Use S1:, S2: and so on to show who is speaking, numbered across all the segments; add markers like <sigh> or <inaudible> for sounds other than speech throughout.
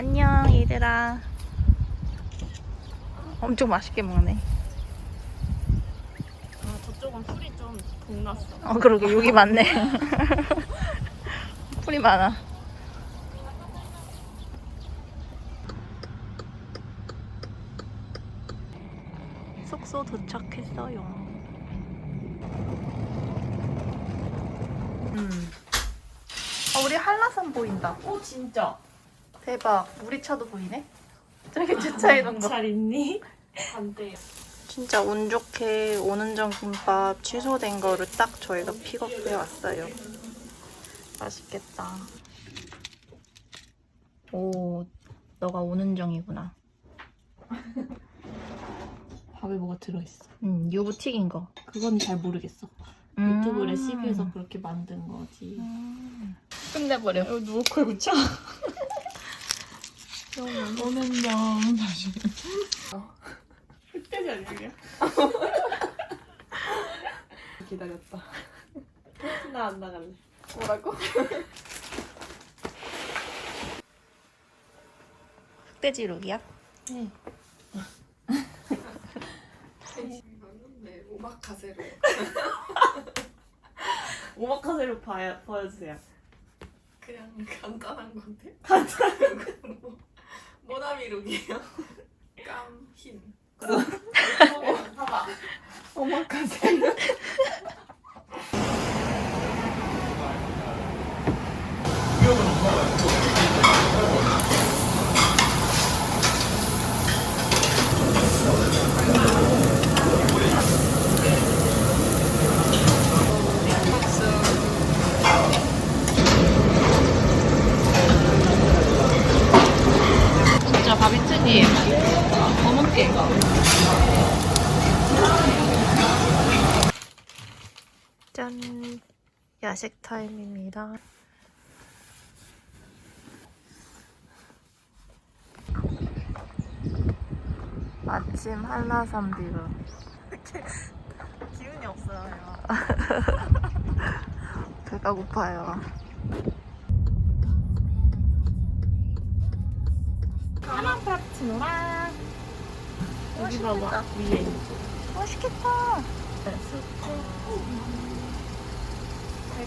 S1: 안녕 얘들아. 엄청 맛있게 먹네.
S2: 아, 저쪽은 풀이 좀 동났어.
S1: 어 그러게 여기 많네. <laughs> 풀이 많아. 숙소 도착했어요. 음. 어, 우리 한라산 보인다.
S2: 오, 진짜.
S1: 대박. 우리 차도 보이네. 저기 주차해 놓은 거.
S2: 잘 있니? 안 돼요.
S1: 진짜 운 좋게 오는정 김밥 취소된 거를 딱 저희가 픽업해 왔어요. 맛있겠다. 오, 너가 오는 정이구나. <laughs>
S2: 밥에 뭐가 들어있어.
S1: 음, 유부 튀긴 거.
S2: 그건 잘 모르겠어.
S1: 음.
S2: 유튜브 레시피에서 그렇게 만든 거지.
S1: 음. 끝내버려.
S2: 이거 누구 걸 붙여? <laughs> 영 다시. 흑돼지 아니야? 기다렸다. 나 안 나갈래. 뭐라고?
S1: 흑돼지 룩이야?
S2: 네.
S3: 네, 오마카세로 <laughs>
S2: 오마카세로 봐야, 보여주세요.
S3: 그냥 간단한 건데 간단한 건 뭐, 모나미 룩이에요? <laughs> 깜흰.
S2: 봐봐.
S3: 오마카세
S1: 진짜 밥이 특이해. 더 먹게. 짠. 야식 타임입니다. 아침 한라산 뷰. <laughs>
S2: 기운이 없어요.
S1: 배가 고파요.
S2: 하나 프라푸치노랑 여기 봐봐 위에
S1: 맛있겠다.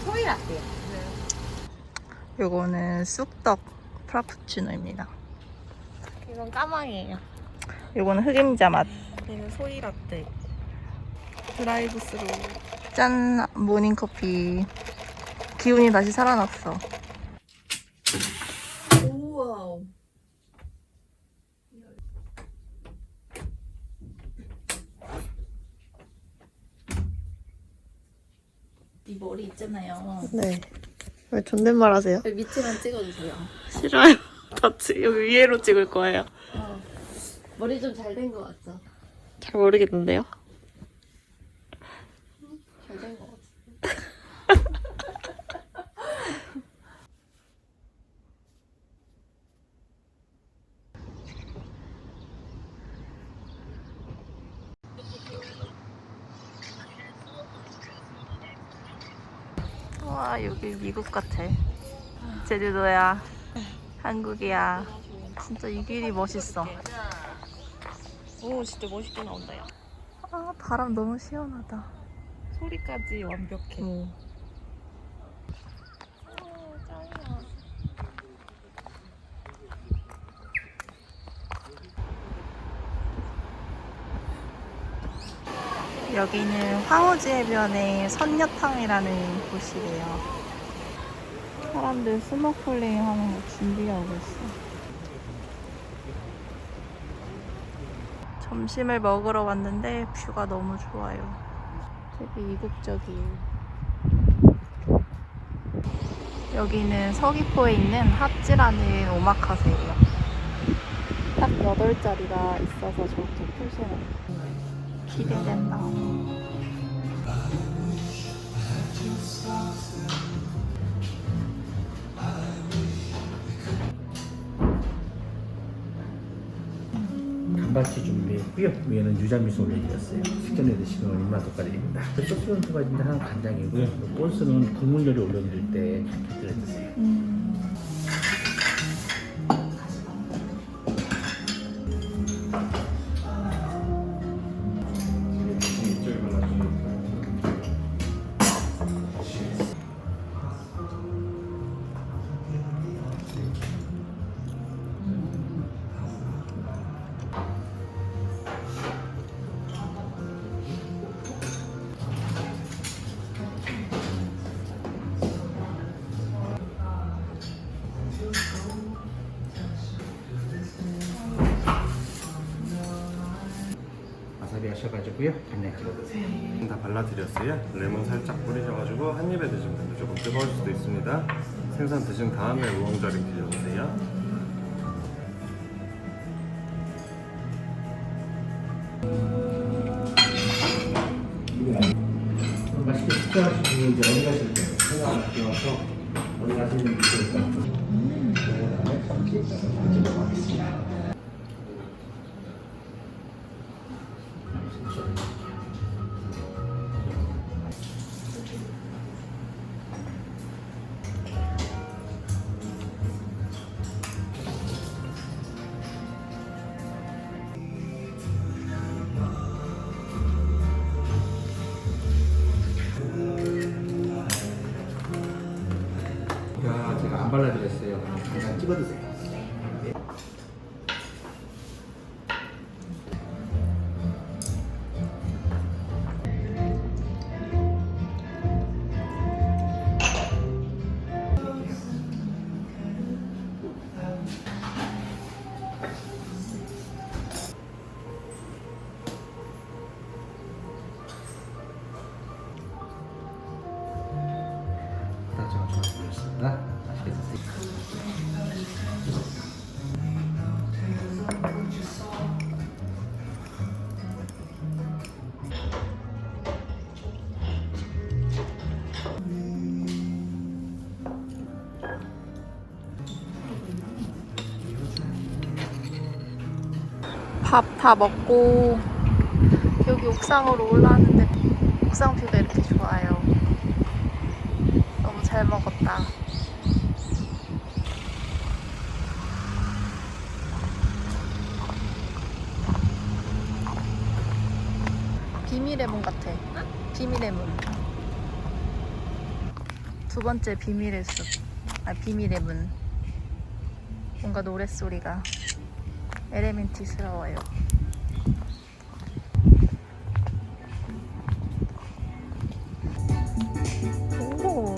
S2: 소이 라떼요.
S1: 요거는 쑥떡 프라푸치노입니다.
S2: 이건 까망이에요.
S1: 요거는 흑임자 맛.
S2: 얘는 소이 라떼. 드라이브 스루.
S1: 짠 모닝 커피. 기운이 다시 살아났어.
S3: 우와
S2: 이 머리 있잖아요.
S1: 네. 왜 존댓말 하세요?
S2: 밑에만 찍어주세요.
S1: 싫어요. <laughs> 같이 여기 위에로 찍을 거예요.
S2: 머리 좀 잘 된 것 같죠?
S1: 잘 모르겠는데요. 와 여기 미국 같아. 제주도야. 한국이야. 진짜 이 길이 멋있어.
S2: 오 진짜 멋있게 나온다 야.
S1: 아 바람 너무 시원하다.
S2: 소리까지 완벽해.
S1: 오. 여기는 황호지 해변의 선녀탕이라는 곳이래요. 사람들 스노클링 하는 거 준비하고 있어. 점심을 먹으러 왔는데 뷰가 너무 좋아요. 되게 이국적이에요. 여기는 서귀포에 있는 핫지라는 오마카세예요. 딱 8자리가 있어서 저렇게 표시해놨어요. 기대된다.
S4: 감바치 준비했고요. 위에는 유자미소 올려드렸어요. 식전에 드시면 입맛 돋가리입니다. 소스는 두 가지인데 하나는 간장이고요. 본스는 국물 요리 올려드릴 때 곁들여 드세요. 와 사비 하셔가지고요. 간장 찍어 드세요.
S5: 다 발라드렸어요. 레몬 살짝 뿌리셔가지고 한 입에 드시면 돼요. 조금 뜨거울 수도 있습니다. 생선 드신 다음에 우엉절임 드셔보세요.
S4: 맛있게 식사하시고 이제 어디 가실 때 생각 안 끼워서 어디 가시는 분이니까 그다음에 참치 찍어가겠습니다. 발라드렸어요. 간장 찍어 드세요.
S1: 밥 다 먹고 여기 옥상으로 올라왔는데 옥상 뷰가 이렇게 좋아요. 너무 잘 먹었다. 비밀의 문 같아. 비밀의 문. 두 번째 비밀의 숲. 아, 비밀의 문. 뭔가 노랫소리가 에레멘티스러워요. 오.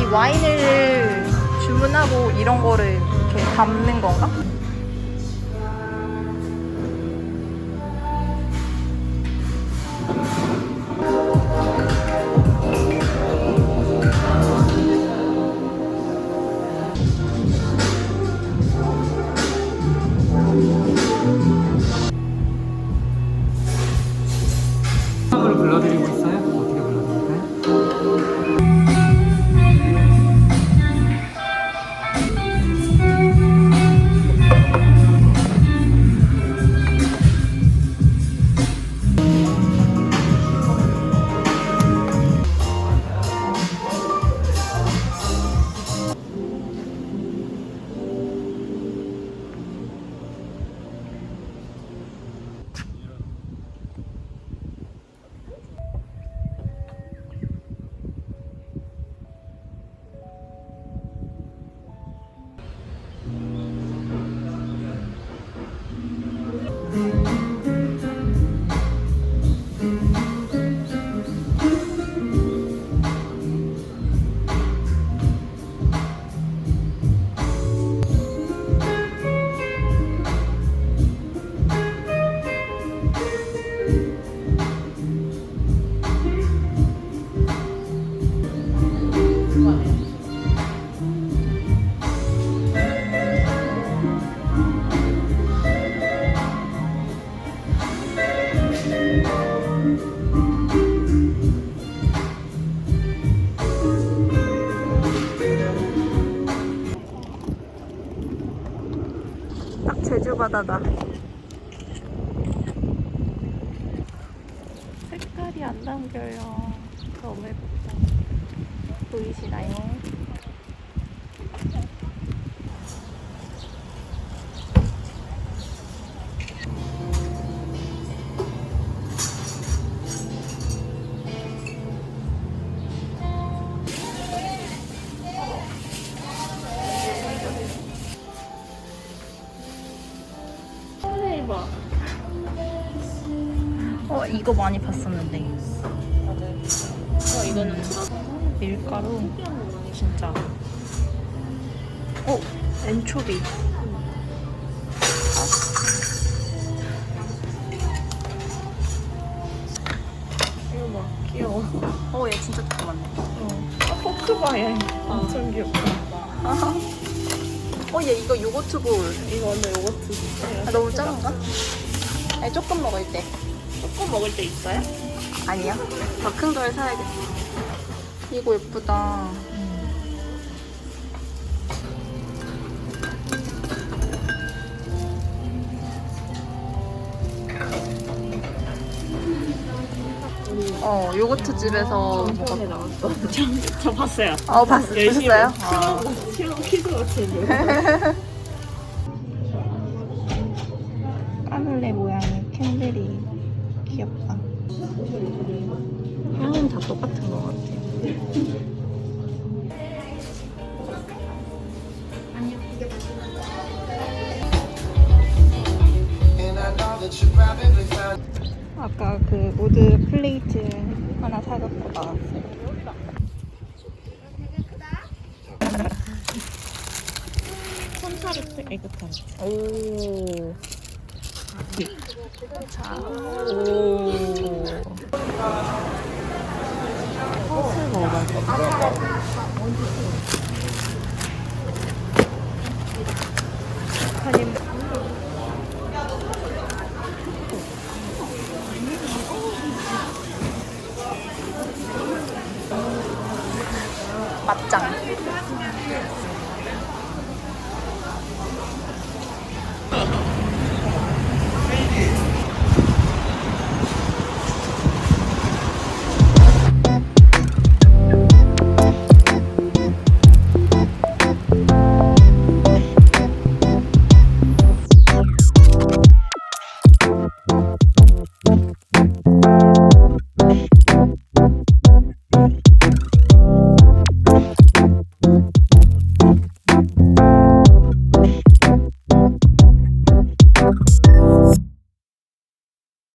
S1: 이 와인을 주문하고 이런 거를 이렇게 담는 건가? 바다다.
S2: 색깔이 안 담겨요. 너무 예쁘다. 보이시나요?
S1: 이거 많이 봤었는데.
S2: 어, 이거는
S1: 밀가루 진짜. 어 엔초비.
S2: 이거 봐. 귀여워.
S1: 어얘 진짜 조그맣네.
S2: 아, 포크바에 엄청 귀엽다.
S1: 어얘 이거 요거트 볼.
S2: 이거 완전 요거트.
S1: 아, 너무 작은가? 아니 조금 먹을 때.
S2: 조금 먹을 때 있어요?
S1: 아니야? 더큰 걸 사야겠어. 이거 예쁘다. 어, 요거트 집에서
S2: 처음에 나왔어. 저, 저 봤어요.
S1: 어, 봤,
S2: 열심히
S1: 보셨어요?
S2: 퀴즈 같은데. <laughs>
S1: 아까 그 우드 플레이트 하나 사갖고 나왔어요.
S2: 콘사르트 에그타르트.
S1: 오. 자, 오. 헛을 먹어봤